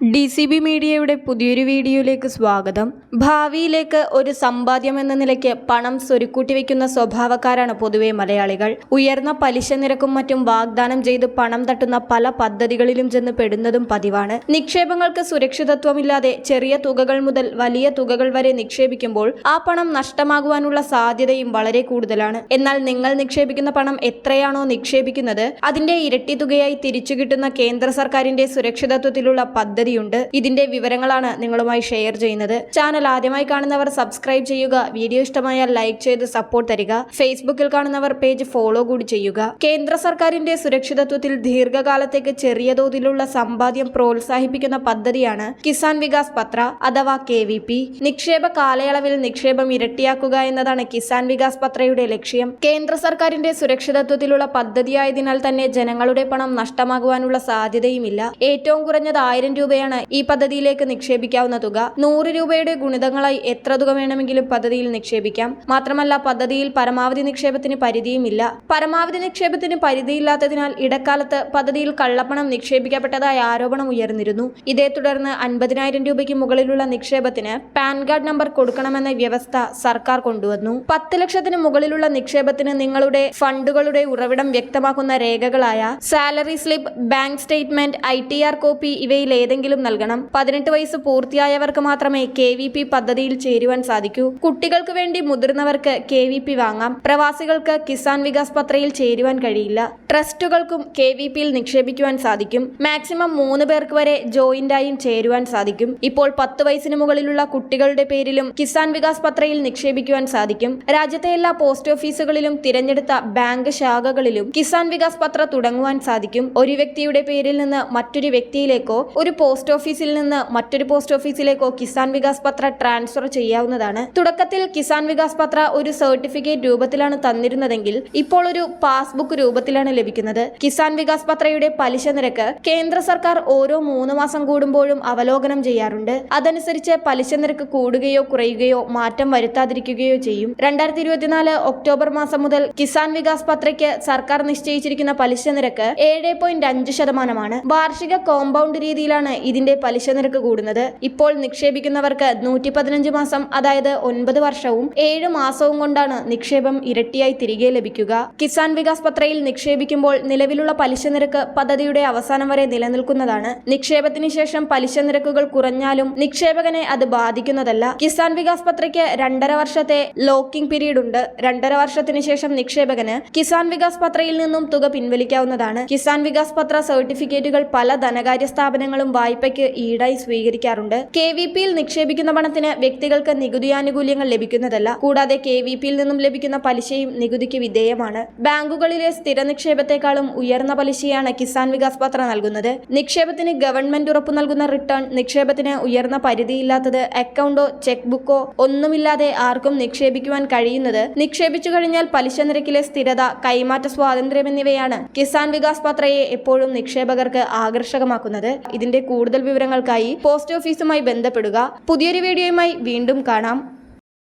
D C B മീഡിയയുടെ പുതിയൊരു വീഡിയോയിലേക്ക് സ്വാഗതം. ഭാവിയിലേക്ക് ഒരു സമ്പാദ്യം എന്ന നിലയ്ക്ക് പണം സ്വരുക്കൂട്ടി വെക്കുന്ന സ്വഭാവക്കാരാണ് പൊതുവെ മലയാളികൾ. ഉയർന്ന പലിശ നിരക്കും മറ്റും വാഗ്ദാനം ചെയ്ത് പണം തട്ടുന്ന പല പദ്ധതികളിലും ചെന്ന് പെടുന്നതും പതിവാണ്. നിക്ഷേപങ്ങൾക്ക് സുരക്ഷിതത്വമില്ലാതെ ചെറിയ തുകകൾ മുതൽ വലിയ തുകകൾ വരെ നിക്ഷേപിക്കുമ്പോൾ ആ പണം നഷ്ടമാകുവാനുള്ള സാധ്യതയും വളരെ കൂടുതലാണ്. എന്നാൽ നിങ്ങൾ നിക്ഷേപിക്കുന്ന പണം എത്രയാണോ നിക്ഷേപിക്കുന്നത് അതിന്റെ ഇരട്ടി തുകയായി തിരിച്ചു കിട്ടുന്ന കേന്ദ്ര സർക്കാരിന്റെ സുരക്ഷിതത്വത്തിലുള്ള പദ്ധതിയുണ്ട്. ഇതിന്റെ വിവരങ്ങളാണ് നിങ്ങളുമായി ഷെയർ ചെയ്യുന്നത്. ചാനൽ ആദ്യമായി കാണുന്നവർ സബ്സ്ക്രൈബ് ചെയ്യുക. വീഡിയോ ഇഷ്ടമായാൽ ലൈക്ക് ചെയ്ത് സപ്പോർട്ട് തരിക. ഫേസ്ബുക്കിൽ കാണുന്നവർ പേജ് ഫോളോ കൂടി ചെയ്യുക. കേന്ദ്ര സർക്കാരിന്റെ സുരക്ഷിതത്വത്തിൽ ദീർഘകാലത്തേക്ക് ചെറിയ തോതിലുള്ള സമ്പാദ്യം പ്രോത്സാഹിപ്പിക്കുന്ന പദ്ധതിയാണ് കിസാൻ വികാസ് പത്ര അഥവാ കെ വി പി. നിക്ഷേപ കാലയളവിൽ നിക്ഷേപം ഇരട്ടിയാക്കുക എന്നതാണ് കിസാൻ വികാസ് പത്രയുടെ ലക്ഷ്യം. കേന്ദ്ര സർക്കാരിന്റെ സുരക്ഷിതത്വത്തിലുള്ള പദ്ധതിയായതിനാൽ തന്നെ ജനങ്ങളുടെ പണം നഷ്ടമാകുവാനുള്ള സാധ്യതയുമില്ല. ഏറ്റവും കുറഞ്ഞത് ആയിരം രൂപയാണ് ഈ പദ്ധതിയിലേക്ക് നിക്ഷേപിക്കാവുന്ന തുക. നൂറ് രൂപയുടെ ഗുണിതങ്ങളായി എത്ര തുക വേണമെങ്കിലും പദ്ധതിയിൽ നിക്ഷേപിക്കാം. മാത്രമല്ല പദ്ധതിയിൽ പരമാവധി നിക്ഷേപത്തിന് പരിധിയുമില്ല. പരമാവധി നിക്ഷേപത്തിന് പരിധിയില്ലാത്തതിനാൽ ഇടക്കാലത്ത് പദ്ധതിയിൽ കള്ളപ്പണം നിക്ഷേപിക്കപ്പെട്ടതായ ആരോപണം ഉയർന്നിരുന്നു. ഇതേ തുടർന്ന് അൻപതിനായിരം രൂപയ്ക്ക് മുകളിലുള്ള നിക്ഷേപത്തിന് പാൻ കാർഡ് നമ്പർ കൊടുക്കണമെന്ന വ്യവസ്ഥ സർക്കാർ കൊണ്ടുവന്നു. പത്ത് ലക്ഷത്തിന് മുകളിലുള്ള നിക്ഷേപത്തിന് നിങ്ങളുടെ ഫണ്ടുകളുടെ ഉറവിടം വ്യക്തമാക്കുന്ന രേഖകളായ salary slip bank statement I copy ഇവയിൽ ഏതെങ്കിലും നൽകണം. പതിനെട്ട് വയസ്സ് പൂർത്തിയായവർക്ക് മാത്രമേ കെ വി പി പദ്ധതിയിൽ ചേരുവാൻ സാധിക്കൂ. കുട്ടികൾക്ക് വേണ്ടി മുതിർന്നവർക്ക് കെ വി പി വാങ്ങാം. പ്രവാസികൾക്ക് കിസാൻ വികാസ് പത്രയിൽ ചേരുവാൻ കഴിയില്ല. ട്രസ്റ്റുകൾക്കും കെ വി പിയിൽ നിക്ഷേപിക്കുവാൻ സാധിക്കും. മാക്സിമം മൂന്ന് പേർക്ക് വരെ ജോയിന്റായും ചേരുവാൻ സാധിക്കും. ഇപ്പോൾ പത്ത് വയസ്സിന് മുകളിലുള്ള കുട്ടികളുടെ പേരിലും കിസാൻ വികാസ് പത്രയിൽ നിക്ഷേപിക്കുവാൻ സാധിക്കും. രാജ്യത്തെ എല്ലാ പോസ്റ്റ് ഓഫീസുകളിലും തിരഞ്ഞെടുത്ത ബാങ്ക് ശാഖകളിലും കിസാൻ വികാസ് പത്ര തുടങ്ങുവാൻ സാധിക്കും. ഒരു വ്യക്തിയുടെ പേരിൽ നിന്ന് മറ്റൊരു വ്യക്തിയിലേക്കോ ഒരു പോസ്റ്റ് ഓഫീസിൽ നിന്ന് മറ്റൊരു പോസ്റ്റ് ഓഫീസിലേക്കോ കിസാൻ വികാസ് പത്ര ട്രാൻസ്ഫർ ചെയ്യാവുന്നതാണ്. തുടക്കത്തിൽ കിസാൻ വികാസ് പത്ര ഒരു സർട്ടിഫിക്കറ്റ് രൂപത്തിലാണ് തന്നിരുന്നതെങ്കിൽ ഇപ്പോൾ ഒരു പാസ്ബുക്ക് രൂപത്തിലാണ് ലഭിക്കുന്നത്. കിസാൻ വികാസ് പത്രയുടെ പലിശ നിരക്ക് കേന്ദ്ര സർക്കാർ ഓരോ മൂന്ന് മാസം കൂടുമ്പോഴും അവലോകനം ചെയ്യാറുണ്ട്. അതനുസരിച്ച് പലിശ നിരക്ക് കൂടുകയോ കുറയുകയോ മാറ്റം വരുത്താതിരിക്കുകയോ ചെയ്യും. രണ്ടായിരത്തി ഇരുപത്തിനാല് ഒക്ടോബർ മാസം മുതൽ കിസാൻ വികാസ് പത്രയ്ക്ക് സർക്കാർ നിശ്ചയിച്ചിരിക്കുന്ന പലിശ നിരക്ക് ഏഴ് പോയിന്റ് അഞ്ച് ശതമാനമാണ്. വാർഷിക കോമ്പൗണ്ട് രീതിയിലാണ് ഇതിന്റെ പലിശ നിരക്ക് കൂടുന്നത്. ഇപ്പോൾ നിക്ഷേപിക്കുന്നവർക്ക് നൂറ്റി പതിനഞ്ച് മാസം അതായത് ഒൻപത് വർഷവും ഏഴ് മാസവും കൊണ്ടാണ് നിക്ഷേപം ഇരട്ടിയായി തിരികെ ലഭിക്കുക. കിസാൻ വികാസ് പത്രയിൽ നിക്ഷേപിക്കുമ്പോൾ നിലവിലുള്ള പലിശ നിരക്ക് പദ്ധതിയുടെ അവസാനം വരെ നിലനിൽക്കുന്നതാണ്. നിക്ഷേപത്തിന് ശേഷം പലിശ നിരക്കുകൾ കുറഞ്ഞാലും നിക്ഷേപകനെ അത് ബാധിക്കുന്നതല്ല. കിസാൻ വികാസ് പത്രയ്ക്ക് രണ്ടര വർഷത്തെ ലോക്കിംഗ് പീരീഡ് ഉണ്ട്. രണ്ടര വർഷത്തിന് ശേഷം നിക്ഷേപകന് കിസാൻ വികാസ് പത്രയിൽ നിന്നും തുക പിൻവലിക്കാവുന്നതാണ്. കിസാൻ വികാസ് പത്ര സർട്ടിഫിക്കറ്റുകൾ പല ധനകാര്യ സ്ഥാപനങ്ങളും വായ്പയ്ക്ക് ഈടായി സ്വീകരിക്കാറുണ്ട്. കെ വി പിയിൽ നിക്ഷേപിക്കുന്ന പണത്തിന് വ്യക്തികൾക്ക് നികുതിയാനുകൂല്യങ്ങൾ ലഭിക്കുന്നതല്ല. കൂടാതെ കെ വി പിയിൽ നിന്നും ലഭിക്കുന്ന പലിശയും നികുതിക്ക് വിധേയമാണ്. ബാങ്കുകളിലെ സ്ഥിര നിക്ഷേപത്തെക്കാളും ഉയർന്ന പലിശയാണ് കിസാൻ വികാസ് പത്ര നൽകുന്നത്. നിക്ഷേപത്തിന് ഗവൺമെന്റ് ഉറപ്പു നൽകുന്ന റിട്ടേൺ നിക്ഷേപത്തിന് ഉയർന്ന പരിധിയില്ലാത്തത് അക്കൗണ്ടോ ചെക്ക് ബുക്കോ ഒന്നുമില്ലാതെ ആർക്കും നിക്ഷേപിക്കുവാൻ കഴിയുന്നത്. നിക്ഷേപിച്ചു കഴിഞ്ഞാൽ പലിശ നിരക്കിലെ സ്ഥിരത കൈമാറ്റ സ്വാതന്ത്ര്യം എന്നിവയാണ് കിസാൻ വികാസ് പത്രയെ എപ്പോഴും നിക്ഷേപകർക്ക് ആകർഷകമാക്കുന്നത്. ഇതിന്റെ കൂടുതൽ വിവരങ്ങൾക്കായി പോസ്റ്റ് ഓഫീസുമായി ബന്ധപ്പെടുക. പുതിയൊരു വീഡിയോയുമായി വീണ്ടും കാണാം.